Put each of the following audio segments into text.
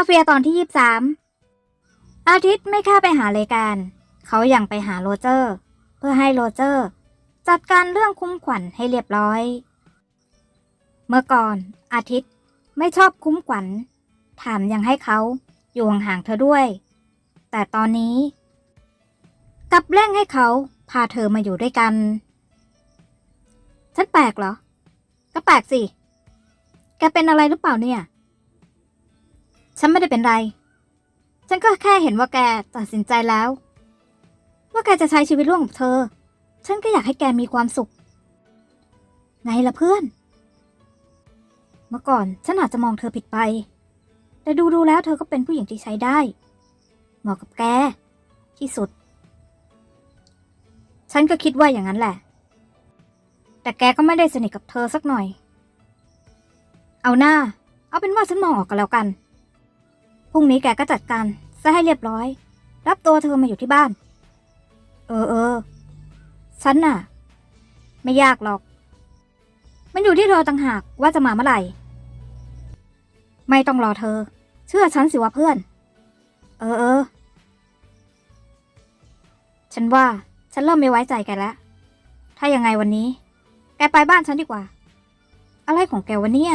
มาเฟียตอนที่ยี่สามอาทิตย์ไม่แค่ไปหาเลการ เขายังไปหาโรเจอร์ เพื่อให้โรเจอร์ จัดการเรื่องคุ้มขวัญให้เรียบร้อย เมื่อก่อน อาทิตย์ไม่ชอบคุ้มขวัญ ถามยังให้เขาอยู่ห่างๆเธอด้วย แต่ตอนนี้กลับเร่งให้เขาพาเธอมาอยู่ด้วยกัน ฉันแปลกเหรอ ก็แปลกสิ แกเป็นอะไรหรือเปล่าเนี่ย ฉันไม่ได้เป็นไร ฉันก็แค่เห็นว่าแกตัดสินใจแล้ว ว่าแกจะใช้ชีวิตร่วมกับเธอ ฉันก็อยากให้แกมีความสุข ไงล่ะเพื่อน เมื่อก่อนฉันอาจจะมองเธอผิดไป แต่ดูดูๆแล้วเธอก็เป็นผู้หญิงที่ใช้ได้ เหมาะกับแก ที่สุด ฉันก็คิดว่าอย่างนั้นแหละ แต่แกก็ไม่ได้สนิทกับเธอสักหน่อย เอาหน้า เอาเป็นว่าฉันมองออกกันแล้วกัน รุ่งนี้แกก็จัดการซะให้เรียบร้อย รับตัวเธอมาอยู่ที่บ้าน เออเออฉันน่ะ ไม่ยากหรอก มันอยู่ที่เธอต่างหากว่าจะมาเมื่อไหร่ ไม่ต้องรอเธอ เชื่อฉันสิวะเพื่อน เออเออฉันว่าฉันเริ่มไม่ไว้ใจแกแล้ว ถ้ายังไงวันนี้ แกไปบ้านฉันดีกว่า อะไรของแกวะเนี่ย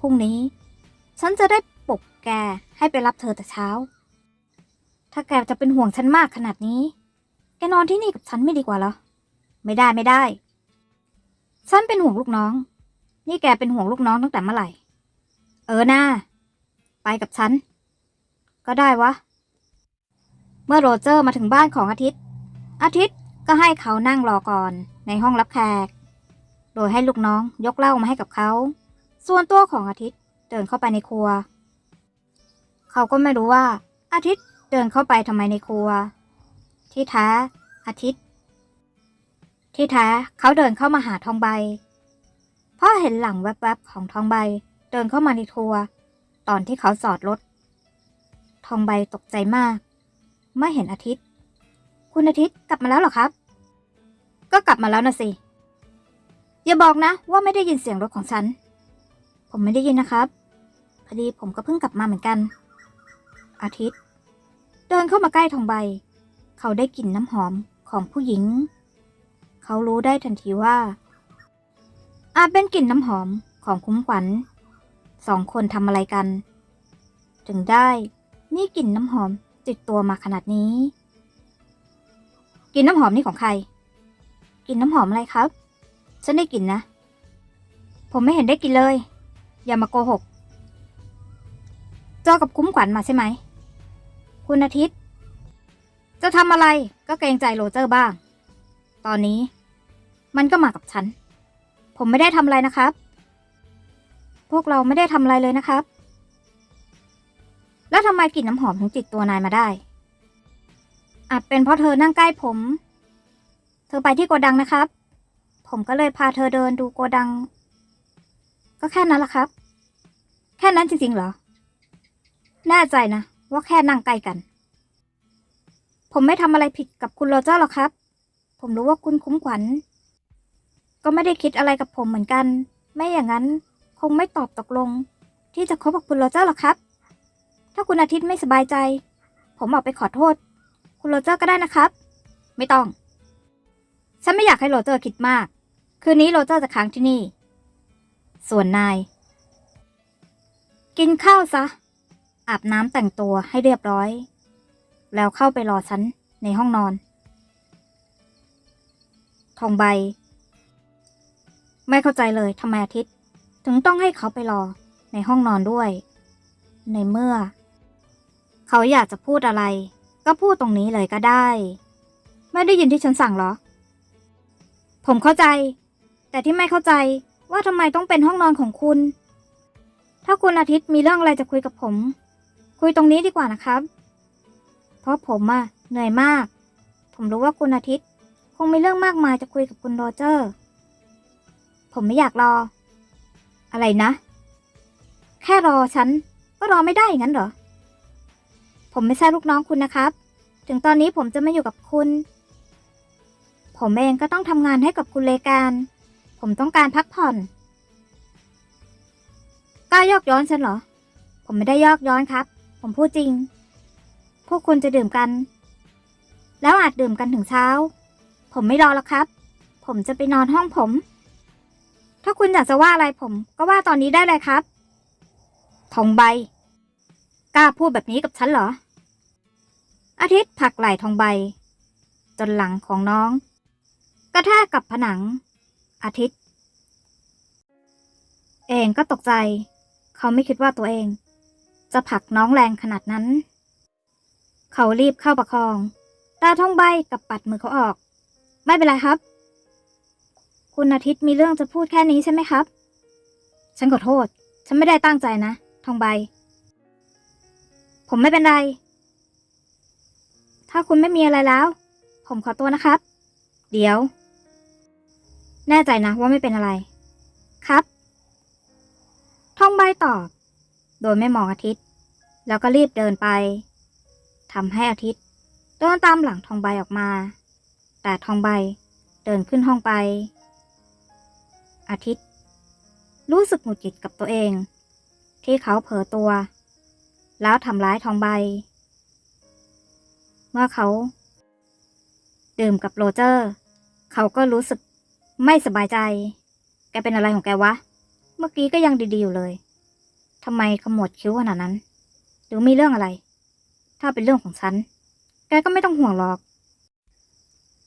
พรุ่งนี้ ฉันจะได้ แกให้ไปรับเธอแต่เช้า ถ้าแกจะเป็นห่วงฉันมากขนาดนี้ แกนอนที่นี่กับฉันไม่ดีกว่าเหรอ ไม่ได้ไม่ได้ ฉันเป็นห่วงลูกน้อง นี่แกเป็นห่วงลูกน้องตั้งแต่เมื่อไหร่ เออหน้า ไปกับฉัน ก็ได้วะ เมื่อโรเจอร์มาถึงบ้านของอาทิตย์ อาทิตย์ก็ให้เขานั่งรอก่อนในห้องรับแขก โดยให้ลูกน้องยกเหล้ามาให้กับเขา ส่วนตัวของอาทิตย์เดินเข้าไปในครัว เขาก็ไม่รู้ว่า อาทิตย์เดินเข้าไปทำไมในครัว ที่แท้อาทิตย์ ที่แท้เขาเดินเข้ามาหาทองใบเพราะเห็นหลังแวบๆของทองใบ เดินเข้ามาในครัว ตอนที่เขาจอดรถ ทองใบตกใจมากเมื่อเห็นอาทิตย์ คุณอาทิตย์กลับมาแล้วหรอครับ ก็กลับมาแล้วนะสิ อย่าบอกนะ ว่าไม่ได้ยินเสียงรถของฉัน ผมไม่ได้ยินนะครับพอดีผมก็เพิ่งกลับมาเหมือนกัน อาทิตย์ เดินเข้ามาใกล้ทองใบ เขาได้กลิ่นน้ำหอมของผู้หญิง เขารู้ได้ทันทีว่า อาจเป็นกลิ่นน้ำหอมของคุ้มขวัญสองคนทำอะไรกัน ถึงได้มีกลิ่นน้ำหอมติดตัวมาขนาดนี้กลิ่นน้ำหอมนี่ของใครกลิ่นน้ำหอมอะไรครับ ฉันได้กลิ่นนะ ผมไม่เห็นได้กลิ่นเลย อย่ามาโกหก เจอกับคุ้มขวัญมาใช่ไหม คุณอาทิตย์ จะทำอะไรก็เกรงใจโรเจอร์บ้าง ตอนนี้ มันก็มากับฉัน ผมไม่ได้ทำอะไรนะครับ พวกเราไม่ได้ทำอะไรเลยนะครับ แล้วทำไมกลิ่นน้ำหอมถึงติดตัวนายมาได้ อาจเป็นเพราะเธอนั่งใกล้ผม เธอไปที่โกดังนะครับ ผมก็เลยพาเธอเดินดูโกดัง ก็แค่นั้นละครับ แค่นั้นจริงๆเหรอ แน่ใจนะ ว่าแค่นั่งใกล้กัน ผมไม่ทำอะไรผิดกับคุณโรเจอร์หรอกครับ ผมรู้ว่าคุณคุ้มขวัญ ก็ไม่ได้คิดอะไรกับผมเหมือนกัน ไม่อย่างนั้นคงไม่ตอบตกลง ที่จะคบกับคุณโรเจอร์หรอกครับ ถ้าคุณอาทิตย์ไม่สบายใจ ผมออกไปขอโทษ คุณโรเจอร์ก็ได้นะครับ ไม่ต้อง ฉันไม่อยากให้โรเจอร์คิดมาก คืนนี้โรเจอร์จะค้างที่นี่ ส่วนนาย กินข้าวซะ อาบน้ำแต่งตัวให้เรียบร้อย แล้วเข้าไปรอฉันในห้องนอน ทองใบ ไม่เข้าใจเลยทำไมอาทิตย์ ถึงต้องให้เขาไปรอในห้องนอนด้วย ในเมื่อ เขาอยากจะพูดอะไร ก็พูดตรงนี้เลยก็ได้ ไม่ได้ยินที่ฉันสั่งเหรอ ผมเข้าใจ แต่ที่ไม่เข้าใจว่าทำไมต้องเป็นห้องนอนของคุณ ถ้าคุณอาทิตย์มีเรื่องอะไรจะคุยกับผม คุยตรงนี้ดีกว่านะครับ เพราะผมอะเหนื่อยมาก ผมรู้ว่าคุณอาทิตย์ คงมีเรื่องมากมายจะคุยกับคุณโรเจอร์ ผมไม่อยากรอ อะไรนะ แค่รอฉัน ก็รอไม่ได้อย่างนั้นเหรอ ผมไม่ใช่ลูกน้องคุณนะครับ ถึงตอนนี้ผมจะไม่อยู่กับคุณ ผมเองก็ต้องทำงานให้กับคุณเลการ ผมต้องการพักผ่อนกล้ายอกย้อนฉันเหรอผผมไม่ได้ยอกย้อนครับ ผมพูดจริง พวกคุณจะดื่มกัน แล้วอาจดื่มกันถึงเช้า ผมไม่รอแล้วครับ ผมจะไปนอนห้องผม ถ้าคุณอยากจะว่าอะไรผม ก็ว่าตอนนี้ได้เลยครับ ทองใบ กล้าพูดแบบนี้กับฉันเหรอ อาทิตย์ผลักไหล่ทองใบ จนหลังของน้อง กระแทกกับผนัง อาทิตย์ เองก็ตกใจ เขาไม่คิดว่าตัวเอง จะผลักน้องแรงขนาดนั้น เขารีบเข้าประคอง ตาท่องใบกับปัดมือเขาออก ไม่เป็นไรครับ คุณอาทิตย์มีเรื่องจะพูดแค่นี้ใช่ไหมครับ ฉันขอโทษ ฉันไม่ได้ตั้งใจนะทองใบ ผมไม่เป็นไร ถ้าคุณไม่มีอะไรแล้ว ผมขอตัวนะครับ เดี๋ยว แน่ใจนะว่าไม่เป็นอะไร ครับทองใบตอบ โดยไม่มองอาทิตย์ แล้วก็รีบเดินไปทำให้อาทิตย์เดินตามหลังทองใบออกมา แต่ทองใบเดินขึ้นห้องไป อาทิตย์ รู้สึกหงุดหงิดกับตัวเอง ที่เขาเผลอตัว แล้วทำร้ายทองใบ เมื่อเขา ดื่มกับโรเจอร์ เขาก็รู้สึกไม่สบายใจ แกเป็นอะไรของแกวะ เมื่อกี้ก็ยังดีๆอยู่เลย ทำไมขมวดคิ้วขนาดนั้น หรือมีเรื่องอะไร ถ้าเป็นเรื่องของฉัน แกก็ไม่ต้องห่วงหรอก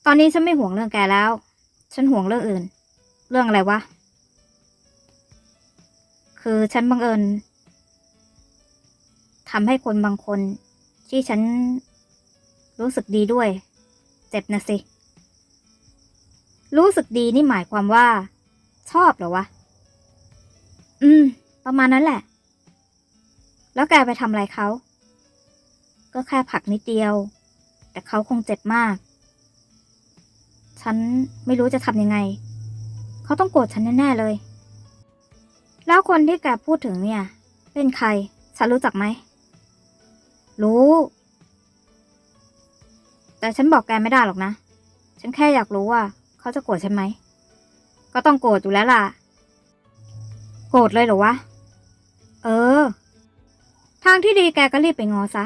ตอนนี้ฉันไม่ห่วงเรื่องแกแล้ว ฉันห่วงเรื่องอื่น เรื่องอะไรวะ คือฉันบังเอิญทำให้คนบางคน ที่ฉันรู้สึกดีด้วย เจ็บนะสิ รู้สึกดีนี่หมายความว่า ชอบเหรอวะ อืม ประมาณนั้นแหละ แล้วแกไปทำอะไรเขา ก็แค่ผักนิดเดียว แต่เขาคงเจ็บมาก ฉันไม่รู้จะทำยังไง เขาต้องโกรธฉันแน่ๆเลย แล้วคนที่แกพูดถึงเนี่ย เป็นใคร ฉันรู้จักไหม รู้ แต่ฉันบอกแกไม่ได้หรอกนะ ฉันแค่อยากรู้ว่า เขาจะโกรธฉันไหม ก็ต้องโกรธอยู่แล้วล่ะ โกรธเลยเหรอวะ เออางที่ดีแกก็รีบไปงอซะ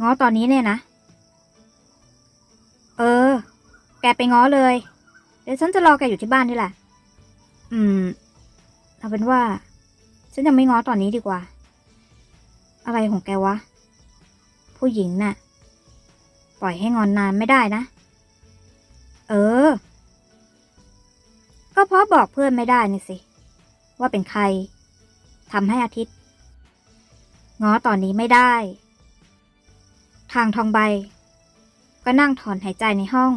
งอตอนนี้เนี่ยนะ เออ แกไปงอเลย เดี๋ยวฉันจะรอแกอยู่ที่บ้านนี่แหละ อืม เอาเป็นว่า ฉันยังไม่งอตอนนี้ดีกว่า อะไรของแกวะ ผู้หญิงน่ะ ปล่อยให้งอนนานไม่ได้นะ เออ ก็เพราะบอกเพื่อนไม่ได้นี่สิ ว่าเป็นใครทำให้อาทิตย์ ง้อตอนนี้ไม่ได้ ทางทองใบ ก็นั่งถอนหายใจในห้อง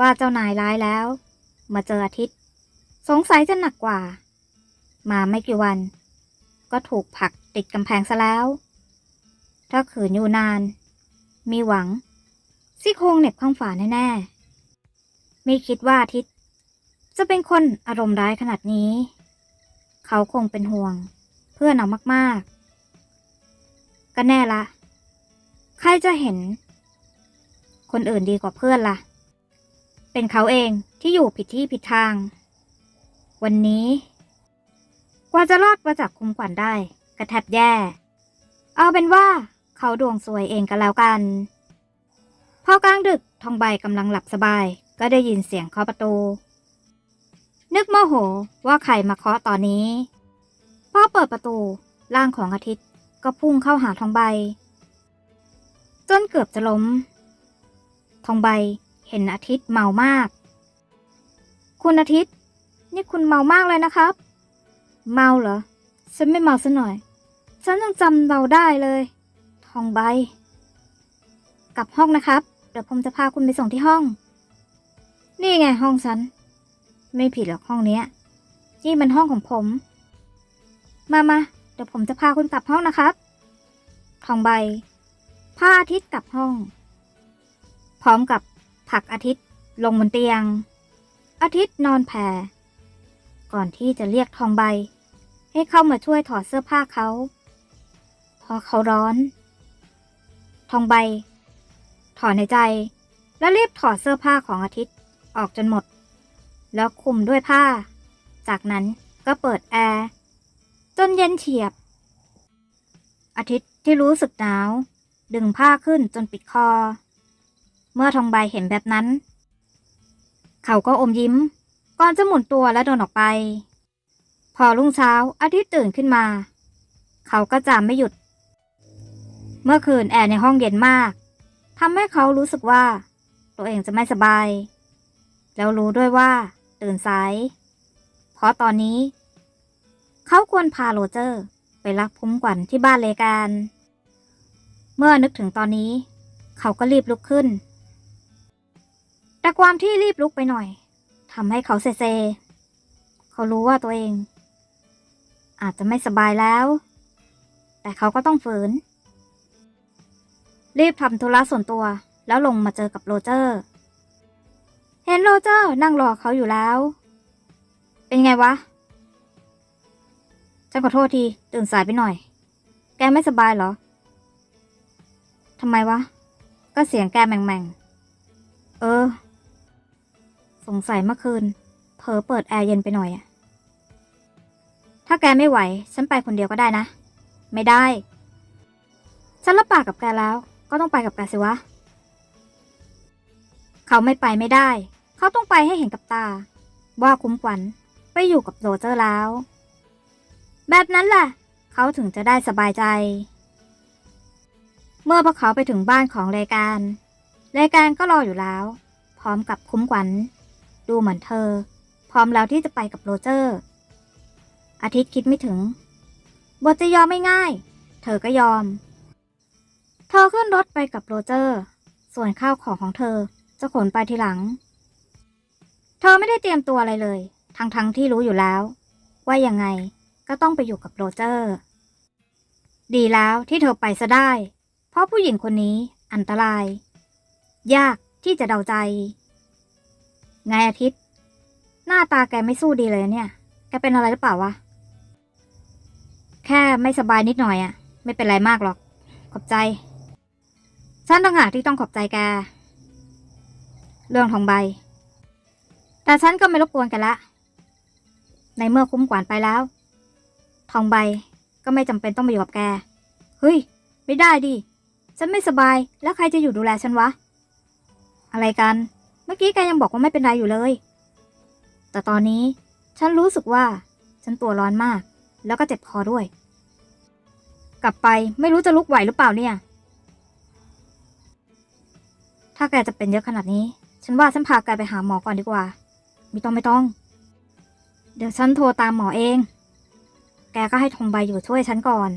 ว่าเจ้านายร้ายแล้ว มาเจออาทิตย์ สงสัยจะหนักกว่า มาไม่กี่วัน ก็ถูกผลักติดกำแพงซะแล้ว ถ้าขืนอยู่นาน มีหวัง ซี่โครงเหน็บข้างฝาแน่ๆ ไม่คิดว่าอาทิตย์ จะเป็นคนอารมณ์ร้ายขนาดนี้ เขาคงเป็นห่วง เพื่อนเอามากๆ ก็แน่ละ ใครจะเห็น คนอื่นดีกว่าเพื่อนละ่ะ เป็นเขาเองที่อยู่ผิดที่ผิดทาง วันนี้ กว่าจะรอดมาจากคุมขวัญได้กระแทบแย่ เอาเป็นว่าเขาดวงสวยเองก็แล้วกัน พอกลางดึกทองใบกำลังหลับสบาย ก็ได้ยินเสียงเคาะประตู นึกโมโหว่าใครมาเคาะตอนนี้พอเปิดประตูร่างของอาทิตย์ ก็พุ่งเข้าหาทองใบ จนเกือบจะล้ม ทองใบเห็นอาทิตย์เมามาก คุณอาทิตย์ นี่คุณเมามากเลยนะครับ เมาเหรอ ฉันไม่เมาซะหน่อย ฉันยังจำเราได้เลย ทองใบ กลับห้องนะครับ เดี๋ยวผมจะพาคุณไปส่งที่ห้อง นี่ไงห้องฉัน ไม่ผิดหรอกห้องเนี้ยนี่มันห้องของผม มามา ดี๋ยวผมจะพาคุณกลับห้องนะครับทองใบพาอาทิตย์กลับห้อง พร้อมกับผักอาทิตย์ลงบนเตียง อาทิตย์นอนแผ่ก่อนที่จะเรียกทองใบ ให้เข้ามาช่วยถอดเสื้อผ้าเขาเพราะเขาร้อน ทองใบ ถอนในใจ แล้วรีบถอดเสื้อผ้าของอาทิตย์ออกจนหมด แล้วคลุมด้วยผ้า จากนั้นก็เปิดแอร์ จนเย็นเฉียบ อาทิตย์ที่รู้สึกหนาว ดึงผ้าขึ้นจนปิดคอ เมื่อทองใบเห็นแบบนั้น เขาก็อมยิ้ม ก่อนจะหมุนตัวและเดินออกไป พอรุ่งเช้าอาทิตย์ตื่นขึ้นมา เขาก็จำไม่หยุด เมื่อคืนแอร์ในห้องเย็นมากทำให้เขารู้สึกว่า ตัวเองจะไม่สบาย แล้วรู้ด้วยว่า ตื่นสาย เพราะตอนนี้ เขาควรพาโรเจอร์ ไปรักพุ้มกวันที่บ้านเลกานเมื่อนึกถึงตอนนี้ เขาก็รีบลุกขึ้น แต่ความที่รีบลุกไปหน่อยทำให้เขาเซเซ เขารู้ว่าตัวเอง อาจจะไม่สบายแล้ว แต่เขาก็ต้องฝืน รีบทำธุระส่วนตัวแล้วลงมาเจอกับโรเจอร์ เห็นโรเจอร์นั่งรอเขาอยู่แล้ว เป็นไงวะ ฉันขอโทษที ตื่นสายไปหน่อย แกไม่สบายเหรอ ทำไมวะ ก็เสียงแกแม่งๆ เออ สงสัยเมื่อคืน เผลอเปิดแอร์เย็นไปหน่อยอะถ้าแกไม่ไหว ฉันไปคนเดียวก็ได้นะ ไม่ได้ ฉันรับปากกับแกแล้ว ก็ต้องไปกับแกสิวะ เขาไม่ไปไม่ได้ เขาต้องไปให้เห็นกับตา ว่าคุ้มขวัญไปอยู่กับโรเจอร์แล้ว แบบนั้นแหละ เขาถึงจะได้สบายใจ เมื่อพวกเขาไปถึงบ้านของรายการรายการก็รออยู่แล้ว พร้อมกับคุ้มขวัญ ดูเหมือนเธอ พร้อมแล้วที่จะไปกับโรเจอร์ อาทิตย์คิดไม่ถึง บทจะยอมไม่ง่าย เธอก็ยอม เธอขึ้นรถไปกับโรเจอร์ ส่วนข้าวของของเธอจะขนไปทีหลัง เธอไม่ได้เตรียมตัวอะไรเลย ทั้งๆทที่รู้อยู่แล้ว ว่ายังไง ก็ต้องไปอยู่กับโรเจอร์ ดีแล้วที่เธอไปซะได้ เพราะผู้หญิงคนนี้อันตราย ยากที่จะเดาใจ ไงอาทิตย์ หน้าตาแกไม่สู้ดีเลยเนี่ย แกเป็นอะไรหรือเปล่าวะ แค่ไม่สบายนิดหน่อยอะไม่เป็นไรมากหรอก ขอบใจ ฉันต่างหากที่ต้องขอบใจแก เรื่องทองใบ แต่ฉันก็ไม่รบกวนแกันละ ในเมื่อคุ้มกวานไปแล้ว ทองใบก็ไม่จำเป็นต้องมาอยู่กับแก เฮ้ย ไม่ได้ดิ ฉันไม่สบาย แล้วใครจะอยู่ดูแลฉันวะ อะไรกัน เมื่อกี้แกยังบอกว่าไม่เป็นไรอยู่เลย แต่ตอนนี้ฉันรู้สึกว่า ฉันตัวร้อนมาก แล้วก็เจ็บคอด้วย กลับไปไม่รู้จะลุกไหวหรือเปล่าเนี่ย ถ้าแกจะเป็นเยอะขนาดนี้ ฉันว่าฉันพาแกไปหาหมอก่อนดีกว่า ไม่ต้องไม่ต้อง เดี๋ยวฉันโทรตามหมอเอง แกก็ให้ทองใบอยู่ช่วยฉันก่อน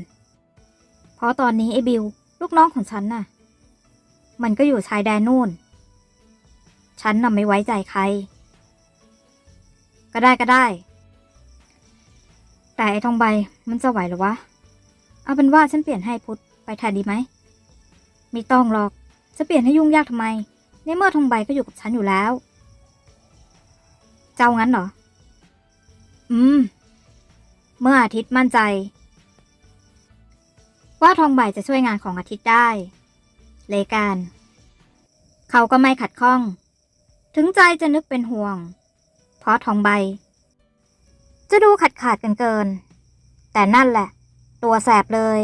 เพราะตอนนี้ไอ้บิว ลูกน้องของฉันน่ะ มันก็อยู่ชายแดนนู่น ฉันน่ะไม่ไว้ใจใคร ก็ได้ก็ได้ แต่ไอ้ทองใบมันจะไหวหรอวะ เอาเป็นว่าฉันเปลี่ยนให้พุทธไปแทนดีไหม ไม่ต้องหรอก จะเปลี่ยนให้ยุ่งยากทำไม ในเมื่อทองใบก็อยู่กับฉันอยู่แล้ว เจ้างั้นเหรอ อืม เมื่ออาทิตย์มั่นใจ ว่าทองใบจะช่วยงานของอาทิตย์ได้ เลการ เขาก็ไม่ขัดข้อง ถึงใจจะนึกเป็นห่วง เพราะทองใบ จะดูขาดขาดกันเกิน แต่นั่นแหละ ตัวแสบเลย